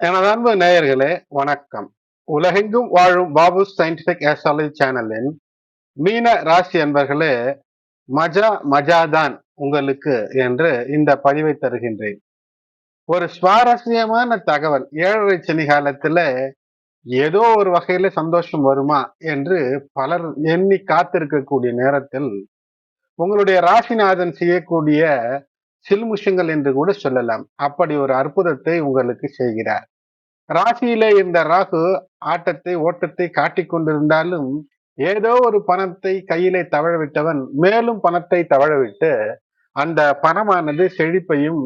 எனது அன்பு நேயர்களே வணக்கம். உலகெங்கும் வாழும் பாபு சயின்டிபிக் ஆஸ்ட்ராலஜி சேனலின் மீன ராசி என்பர்களே மஜா மஜாதான் உங்களுக்கு என்று இந்த பதிவை தருகின்றேன். ஒரு சுவாரஸ்யமான தகவல் ஏழரை சனி காலத்துல ஏதோ ஒரு வகையில சந்தோஷம் வருமா என்று பலர் எண்ணி காத்திருக்கக்கூடிய நேரத்தில் உங்களுடைய ராசிநாதன் செய்யக்கூடிய சில்முஷங்கள் என்று கூட சொல்லலாம். அப்படி ஒரு அற்புதத்தை உங்களுக்கு செய்கிறார். ராசியிலே இருந்த ராகு ஆட்டத்தை ஓட்டத்தை காட்டிக் கொண்டிருந்தாலும் ஏதோ ஒரு பணத்தை கையிலே தவழ விட்டவன் மேலும் பணத்தை தவழவிட்டு அந்த பணமானது செழிப்பையும்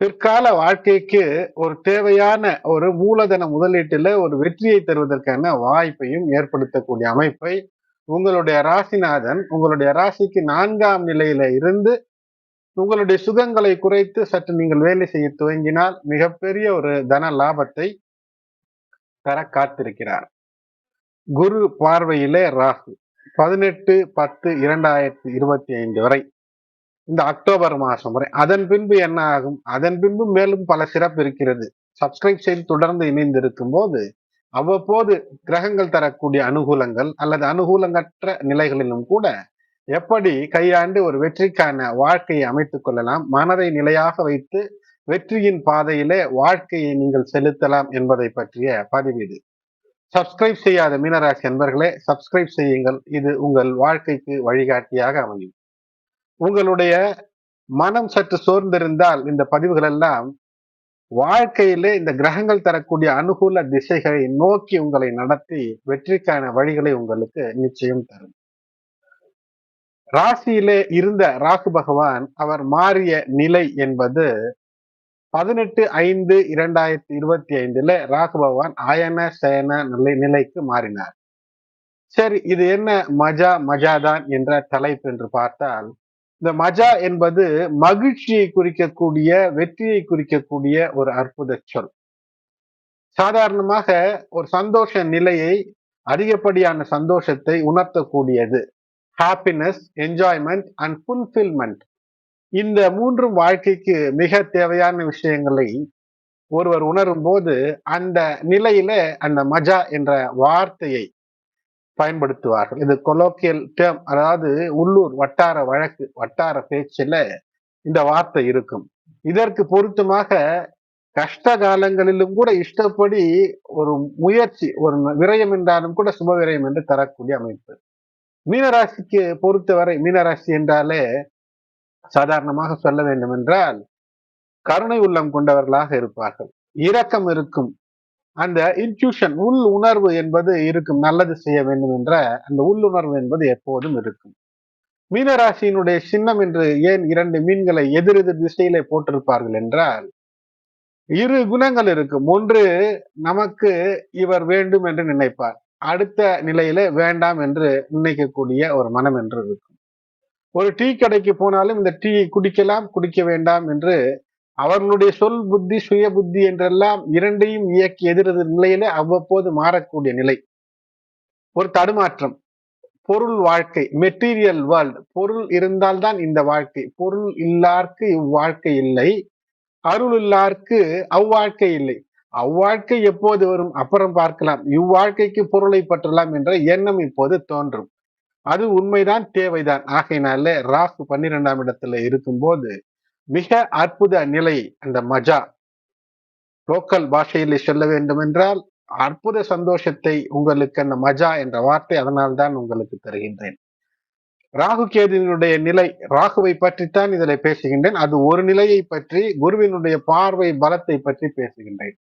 பிற்கால வாழ்க்கைக்கு ஒரு தேவையான ஒரு மூலதன முதலீட்டில் ஒரு வெற்றியை தருவதற்கான வாய்ப்பையும் ஏற்படுத்தக்கூடிய அமைப்பை உங்களுடைய ராசிநாதன் உங்களுடைய ராசிக்கு நான்காம் நிலையில இருந்து உங்களுடைய சுகங்களை குறைத்து சற்று நீங்கள் வேலை செய்ய துவங்கினால் மிகப்பெரிய ஒரு தன லாபத்தை தர காத்திருக்கிறார். குரு பார்வையிலே ராகு பதினெட்டு பத்து இரண்டாயிரத்தி இருபத்தி ஐந்து வரை இந்த அக்டோபர் மாசம் வரை. அதன் பின்பு என்ன ஆகும்? அதன் பின்பு மேலும் பல சிறப்பு இருக்கிறது. சப்ஸ்கிரைப் செய்து தொடர்ந்து இணைந்திருக்கும் போது அவ்வப்போது கிரகங்கள் தரக்கூடிய அனுகூலங்கள் அல்லது அனுகூலங்கற்ற நிலைகளிலும் கூட எப்படி கையாண்டு ஒரு வெற்றிக்கான வாழ்க்கையை அமைத்துக் கொள்ளலாம்? மனதை நிலையாக வைத்து வெற்றியின் பாதையிலே வாழ்க்கையை நீங்கள் செலுத்தலாம் என்பதை பற்றிய பதிவு சப்ஸ்கிரைப் செய்யாத மீனராசி என்பர்களே சப்ஸ்கிரைப் செய்யுங்கள். இது உங்கள் வாழ்க்கைக்கு வழிகாட்டியாக அமையும். உங்களுடைய மனம் சற்று சோர்ந்திருந்தால் இந்த பதிவுகள் எல்லாம் வாழ்க்கையிலே இந்த கிரகங்கள் தரக்கூடிய அனுகூல திசைகளை நோக்கி உங்களை நடத்தி வெற்றிக்கான வழிகளை உங்களுக்கு நிச்சயம் தரும். ராசியிலே இருந்த ராகு பகவான் அவர் மாறிய நிலை என்பது பதினெட்டு ஐந்து இரண்டாயிரத்தி இருபத்தி ஐந்துல ராகு பகவான் ஆயன சயன நிலை நிலைக்கு மாறினார். சரி இது என்ன மஜா மஜாதான் என்ற தலைப்பு என்று பார்த்தால் இந்த மஜா என்பது மகிழ்ச்சியை குறிக்கக்கூடிய வெற்றியை குறிக்கக்கூடிய ஒரு அற்புத சொல். சாதாரணமாக ஒரு சந்தோஷ நிலையை அதிகப்படியான சந்தோஷத்தை உணர்த்தக்கூடியது. ஹாப்பினஸ் என்ஜாய்மெண்ட் அண்ட் ஃபுல்ஃபில்மெண்ட் இந்த மூன்றும் வாழ்க்கைக்கு மிக தேவையான விஷயங்களை ஒருவர் உணரும் போது அந்த நிலையில அந்த மஜா என்ற வார்த்தையை பயன்படுத்துவார்கள். இது கொலோக்கியல் டேம் அதாவது உள்ளூர் வட்டார வழக்கு வட்டார பேச்சில் இந்த வார்த்தை இருக்கும். இதற்கு பொருத்தமாக கஷ்ட காலங்களிலும் கூட இஷ்டப்படி ஒரு முயற்சி ஒரு விரயம் என்றாலும் கூட சுப விரயம் என்று தரக்கூடிய அமைப்பு. மீனராசிக்கு பொறுத்தவரை மீனராசி என்றாலே சாதாரணமாக சொல்ல வேண்டும் என்றால் கருணை உள்ளம் கொண்டவர்களாக இருப்பார்கள். இரக்கம் இருக்கும். அந்த இன்ட்யூஷன் உள் உணர்வு என்பது இருக்கும். நல்லது செய்ய வேண்டும் என்ற அந்த உள்ளுணர்வு என்பது எப்போதும் இருக்கும். மீனராசியினுடைய சின்னம் என்று ஏன் இரண்டு மீன்களை எதிரெதிர் திசையிலே போட்டிருப்பார்கள் என்றால் இரு குணங்கள் இருக்கும். ஒன்று நமக்கு இவர் வேண்டும் என்று நினைப்பார். அடுத்த நிலையில வேண்டாம் என்று நினைக்கக்கூடிய ஒரு மனம் என்று இருக்கும். ஒரு டீ கடைக்கு போனாலும் இந்த டீ குடிக்கலாம் குடிக்க வேண்டாம் என்று அவர்களுடைய சொல் புத்தி சுய புத்தி என்றெல்லாம் இரண்டையும் இயக்கி எதிரது நிலையில அவ்வப்போது மாறக்கூடிய நிலை. ஒரு தடுமாற்றம். பொருள் வாழ்க்கை மெட்டீரியல் வேர்ல்ட் பொருள் இருந்தால்தான் இந்த வாழ்க்கை. பொருள் இல்லார்க்கு இவ்வாழ்க்கை இல்லை. அருள் இல்லார்க்கு அவ்வாழ்க்கை இல்லை. அவ்வாழ்க்கை எப்போது வரும்? அப்புறம் பார்க்கலாம். இவ்வாழ்க்கைக்கு பொருளை பற்றலாம் என்ற எண்ணம் இப்போது தோன்றும். அது உண்மைதான் தேவைதான். ஆகையினால ராகு பன்னிரெண்டாம் இடத்துல இருக்கும்போது மிக அற்புத நிலை அந்த மஜா. லோக்கல் பாஷையிலே சொல்ல வேண்டும் என்றால் அற்புத சந்தோஷத்தை உங்களுக்கு அந்த மஜா என்ற வார்த்தை அதனால்தான் உங்களுக்கு தருகின்றேன். ராகு கேதுவினுடைய நிலை ராகுவை பற்றித்தான் இதில் பேசுகின்றேன். அது ஒரு நிலையை பற்றி குருவினுடைய பார்வை பலத்தை பற்றி பேசுகின்றேன்.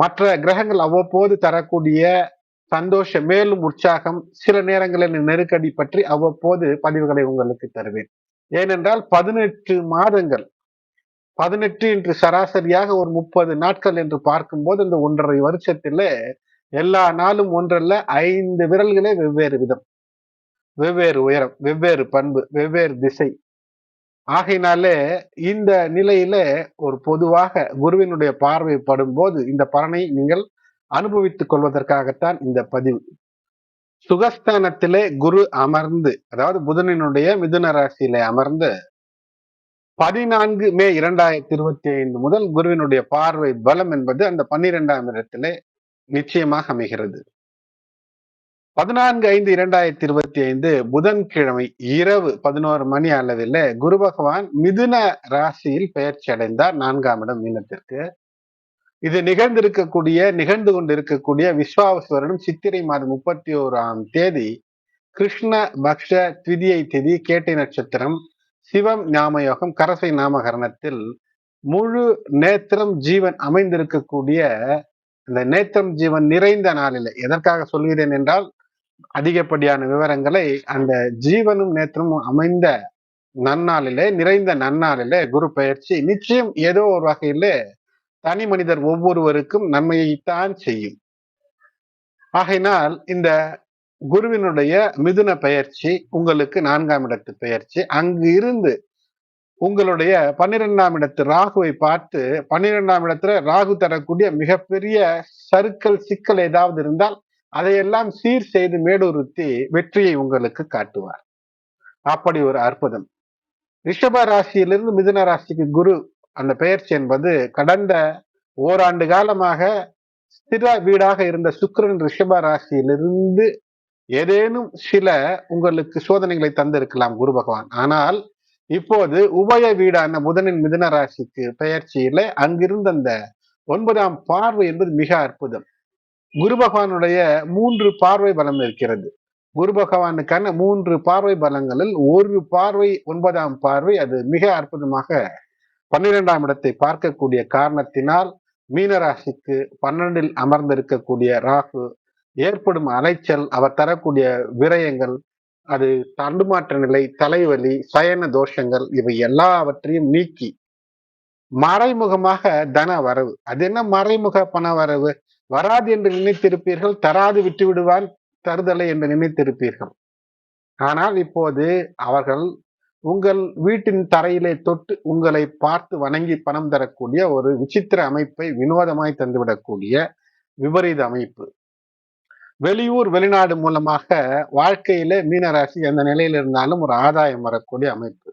மற்ற கிரகங்கள் அவ்வப்போது தரக்கூடிய சந்தோஷம் மேலும் உற்சாகம் சில நேரங்களில் நெருக்கடி பற்றி அவ்வப்போது பதிவுகளை உங்களுக்கு தருவேன். ஏனென்றால் பதினெட்டு மாதங்கள் பதினெட்டு என்று சராசரியாக ஒரு முப்பது நாட்கள் என்று பார்க்கும்போது இந்த ஒன்றரை வருஷத்துல எல்லா நாளும் ஒன்றல்ல ஐந்து விரல்களே வெவ்வேறு விதம். வெவ்வேறு உயரம் வெவ்வேறு பண்பு வெவ்வேறு திசை ஆகையினாலே இந்த நிலையில ஒரு பொதுவாக குருவினுடைய பார்வை படும்போது இந்த பலனை நீங்கள் அனுபவித்துக் கொள்வதற்காகத்தான் இந்த பதிவு. சுகஸ்தானத்திலே குரு அமர்ந்து அதாவது புதனினுடைய மிதுன ராசியிலே அமர்ந்து பதினான்கு மே இரண்டாயிரத்தி இருபத்தி ஐந்து முதல் குருவினுடைய பார்வை பலம் என்பது அந்த பன்னிரெண்டாம் இடத்திலே நிச்சயமாக அமைகிறது. பதினான்கு ஐந்து இரண்டாயிரத்தி இருபத்தி ஐந்து புதன்கிழமை இரவு பதினோரு மணி அளவில் குரு பகவான் மிதுன ராசியில் பெயர்ச்சி அடைந்தார் நான்காம் இடம் மீனத்திற்கு. இது நிகழ்ந்திருக்கக்கூடிய நிகழ்ந்து கொண்டிருக்கக்கூடிய விஸ்வாவசுவரனும் சித்திரை மாதம் முப்பத்தி ஓராம் தேதி கிருஷ்ண பக்ஷ திதியை திதி கேட்டை நட்சத்திரம் சிவம் ஞாமயோகம் கரசை நாமகரணத்தில் முழு நேத்திரம் ஜீவன் அமைந்திருக்கக்கூடிய இந்த நேத்திரம் ஜீவன் நிறைந்த நாளில் எதற்காக சொல்கிறேன் என்றால் அதிகப்படியான விவரங்களை அந்த ஜீவனும் நேற்றும் அமைந்த நன்னாளிலே நிறைந்த நன்னாளிலே குரு பயிற்சி நிச்சயம் ஏதோ ஒரு வகையிலே தனி மனிதர் ஒவ்வொருவருக்கும் நன்மையைத்தான் செய்யும். ஆகையினால் இந்த குருவினுடைய மிதுன பயிற்சி உங்களுக்கு நான்காம் இடத்து பெயர்ச்சி அங்கு இருந்து உங்களுடைய பன்னிரெண்டாம் இடத்து ராகுவை பார்த்து பன்னிரெண்டாம் இடத்துல ராகு தரக்கூடிய மிகப்பெரிய சருக்கள் சிக்கல் ஏதாவது இருந்தால் அதையெல்லாம் சீர் செய்து மேடுறுத்தி வெற்றியை உங்களுக்கு காட்டுவார். அப்படி ஒரு அற்புதம். ரிஷப ராசியிலிருந்து மிதுன ராசிக்கு குரு அந்த பெயர்ச்சி என்பது கடந்த ஓராண்டு காலமாக ஸ்திர வீடாக இருந்த சுக்கரன் ரிஷப ராசியிலிருந்து ஏதேனும் சில உங்களுக்கு சோதனைகளை தந்திருக்கலாம் குரு பகவான். ஆனால் இப்போது உபய வீடான புதனின் மிதுன ராசிக்கு பெயர்ச்சியில அங்கிருந்த அந்த ஒன்பதாம் பார்வை என்பது மிக அற்புதம். குரு பகவானுடைய மூன்று பார்வை பலம் இருக்கிறது. குரு பகவானுக்கான மூன்று பார்வை பலங்களில் ஒரு பார்வை ஒன்பதாம் பார்வை அது மிக அற்புதமாக பன்னிரெண்டாம் இடத்தை பார்க்கக்கூடிய காரணத்தினால் மீனராசிக்கு பன்னெண்டில் அமர்ந்திருக்கக்கூடிய ராகு ஏற்படும் அலைச்சல் அவர் தரக்கூடிய விரயங்கள் அது தண்டுமாற்ற நிலை தலைவலி சயன தோஷங்கள் இவை எல்லாவற்றையும் நீக்கி மறைமுகமாக தன வரவு. அது என்ன மறைமுக பண வரவு? வராது என்று நினைத்திருப்பீர்கள் தராது விட்டு விடுவான் தருதலை என்று நினைத்திருப்பீர்கள். ஆனால் இப்போது அவர்கள் உங்கள் வீட்டின் தரையிலே தொட்டு உங்களை பார்த்து வணங்கி பணம் தரக்கூடிய ஒரு விசித்திர அமைப்பை வினோதமாய் தந்துவிடக்கூடிய விபரீத அமைப்பு. வெளியூர் வெளிநாடு மூலமாக வாழ்க்கையில மீனராசி எந்த நிலையில் இருந்தாலும் ஒரு ஆதாயம் வரக்கூடிய அமைப்பு.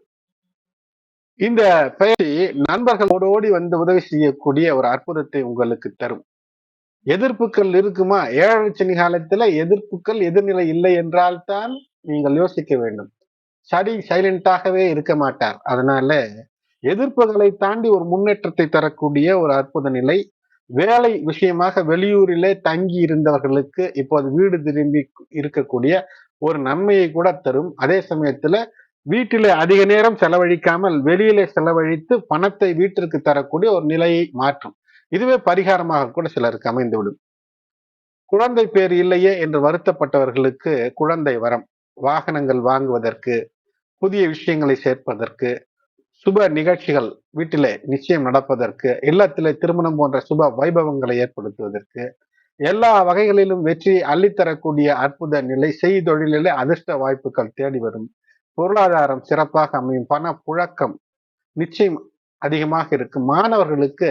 இந்த பயிற்சி நண்பர்கள் ஓடோடி வந்து உதவி செய்யக்கூடிய ஒரு அற்புதத்தை உங்களுக்கு தரும். எதிர்ப்புகள் இருக்குமா? ஏழரை சனி காலத்துல எதிர்ப்புகள் எதிர்நிலை இல்லை என்றால் தான் நீங்கள் யோசிக்க வேண்டும். சடி சைலண்டாகவே இருக்க மாட்டார். அதனால எதிர்ப்புகளை தாண்டி ஒரு முன்னேற்றத்தை தரக்கூடிய ஒரு அற்புத நிலை. வேலை விஷயமாக வெளியூரிலே தங்கி இருந்தவர்களுக்கு இப்போது வீடு திரும்பி இருக்கக்கூடிய ஒரு நன்மையை கூட தரும். அதே சமயத்துல வீட்டிலே அதிக நேரம் செலவழிக்காமல் வெளியிலே செலவழித்து பணத்தை வீட்டிற்கு தரக்கூடிய ஒரு நிலையை மாற்றும். இதுவே பரிகாரமாக கூட சிலருக்கு அமைந்துவிடும் குழந்தை பேர் இல்லையே என்று வருத்தப்பட்டவர்களுக்கு குழந்தை வரம் வாகனங்கள் வாங்குவதற்கு புதிய விஷயங்களை சேர்ப்பதற்கு சுப நிகழ்ச்சிகள் வீட்டிலே நிச்சயம் நடப்பதற்கு இல்லத்திலே திருமணம் போன்ற சுப வைபவங்களை ஏற்படுத்துவதற்கு எல்லா வகைகளிலும் வெற்றி அள்ளித்தரக்கூடிய அற்புத நிலை செய்தொழிலே அதிர்ஷ்ட வாய்ப்புகள் தேடி வரும். பொருளாதாரம் சிறப்பாக அமையும் பண புழக்கம் நிச்சயம் அதிகமாக இருக்கும். மாணவர்களுக்கு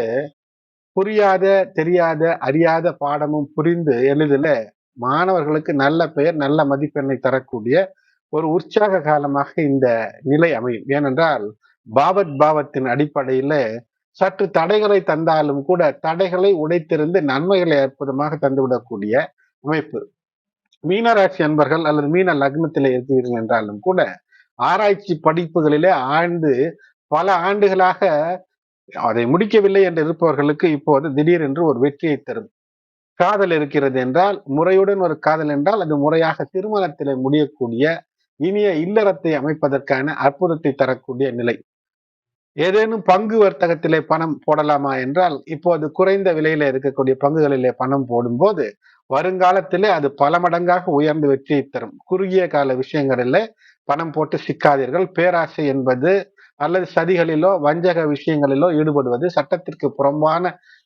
புரியாத தெரியாத அறியாத பாடமும் புரிந்து எளிதில் மாணவர்களுக்கு நல்ல பெயர் நல்ல மதிப்பெண்ணை தரக்கூடிய ஒரு உற்சாக காலமாக இந்த நிலை அமையும். ஏனென்றால் பாவத் பாவத்தின் அடிப்படையில சற்று தடைகளை தந்தாலும் கூட தடைகளை உடைத்திருந்து நன்மைகளை அற்புதமாக தந்துவிடக்கூடிய அமைப்பு. மீனராசி அன்பர்கள் அல்லது மீன லக்னத்தில் இருக்கிறீர்கள் என்றாலும் கூட ஆராய்ச்சி படிப்புகளிலே ஆழ்ந்து பல ஆண்டுகளாக அதை முடிக்கவில்லை என்று இருப்பவர்களுக்கு இப்போது திடீரென்று ஒரு வெற்றியை தரும். காதல் இருக்கிறது என்றால் முறையுடன் ஒரு காதல் என்றால் அது முறையாக திருமணத்தில் முடியக்கூடிய இனிய இல்லறத்தை அமைப்பதற்கான அற்புதத்தை தரக்கூடிய நிலை. ஏதேனும் பங்கு வர்த்தகத்திலே பணம் போடலாமா என்றால் இப்போது குறைந்த விலையில இருக்கக்கூடிய பங்குகளிலே பணம் போடும்போது வருங்காலத்திலே அது பல மடங்காக உயர்ந்து வெற்றியை தரும். குறுகிய கால விஷயங்களில் பணம் போட்டு சிக்காதீர்கள். பேராசை என்பது அல்லது சதிகளிலோ வஞ்சக விஷயங்களிலோ ஈடுபடுவது சட்டத்திற்கு புறம்பான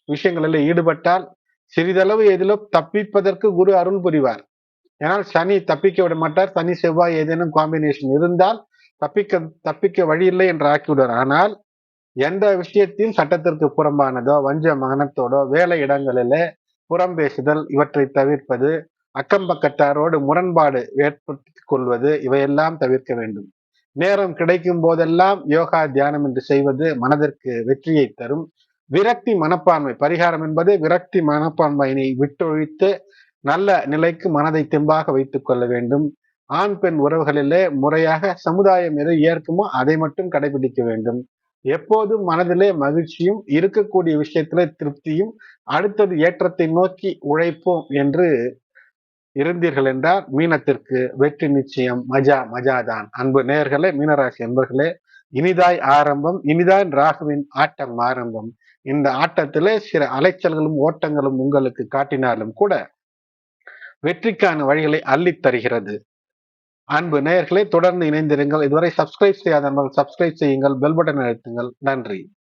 விஷயங்களில் ஈடுபட்டால் சிறிதளவு எதிலோ தப்பிப்பதற்கு குரு அருள் புரிவார். ஏன்னால் சனி தப்பிக்க விட மாட்டார். சனி செவ்வாய் ஏதேனும் காம்பினேஷன் இருந்தால் தப்பிக்க தப்பிக்க வழி இல்லை என்று ஆக்கிவிடுவார். ஆனால் எந்த விஷயத்தையும் சட்டத்திற்கு புறம்பானதோ வஞ்ச மகனத்தோடோ வேலை இடங்களிலே புறம் பேசுதல் இவற்றை தவிர்ப்பது அக்கம் பக்கத்தாரோடு முரண்பாடு ஏற்படுத்திக் கொள்வது இவையெல்லாம் தவிர்க்க வேண்டும். நேரம் கிடைக்கும் போதெல்லாம் யோகா தியானம் என்று செய்வது மனதிற்கு வெற்றியை தரும். விரக்தி மனப்பான்மை பரிகாரம் என்பது விரக்தி மனப்பான்மையினை விட்டொழித்து நல்ல நிலைக்கு மனதை தெம்பாக வைத்துக் கொள்ள வேண்டும். ஆண் பெண் உறவுகளிலே முறையாக சமுதாயம் எதை ஏற்குமோ அதை மட்டும் கடைபிடிக்க வேண்டும். எப்போதும் மனதிலே மகிழ்ச்சியும் இருக்கக்கூடிய விஷயத்திலே திருப்தியும் அடுத்தது ஏற்றத்தை நோக்கி உழைப்போம் என்று இருந்தீர்கள் என்றால் மீனத்திற்கு வெற்றி நிச்சயம். மஜா மஜாதான். அன்பு நேயர்களே மீனராசி அன்பர்களே இனிதாய் ஆரம்பம் இனிதான் ராகுவின் ஆட்டம் ஆரம்பம். இந்த ஆட்டத்திலே சில அலைச்சல்களும் ஓட்டங்களும் உங்களுக்கு காட்டினாலும் கூட வெற்றிக்கான வழிகளை அள்ளித் தருகிறது. அன்பு நேயர்களை தொடர்ந்து இணைந்திருங்கள். இதுவரை சப்ஸ்கிரைப் செய்யாத சப்ஸ்கிரைப் செய்யுங்கள். பெல் பட்டன் அழுத்துங்கள். நன்றி.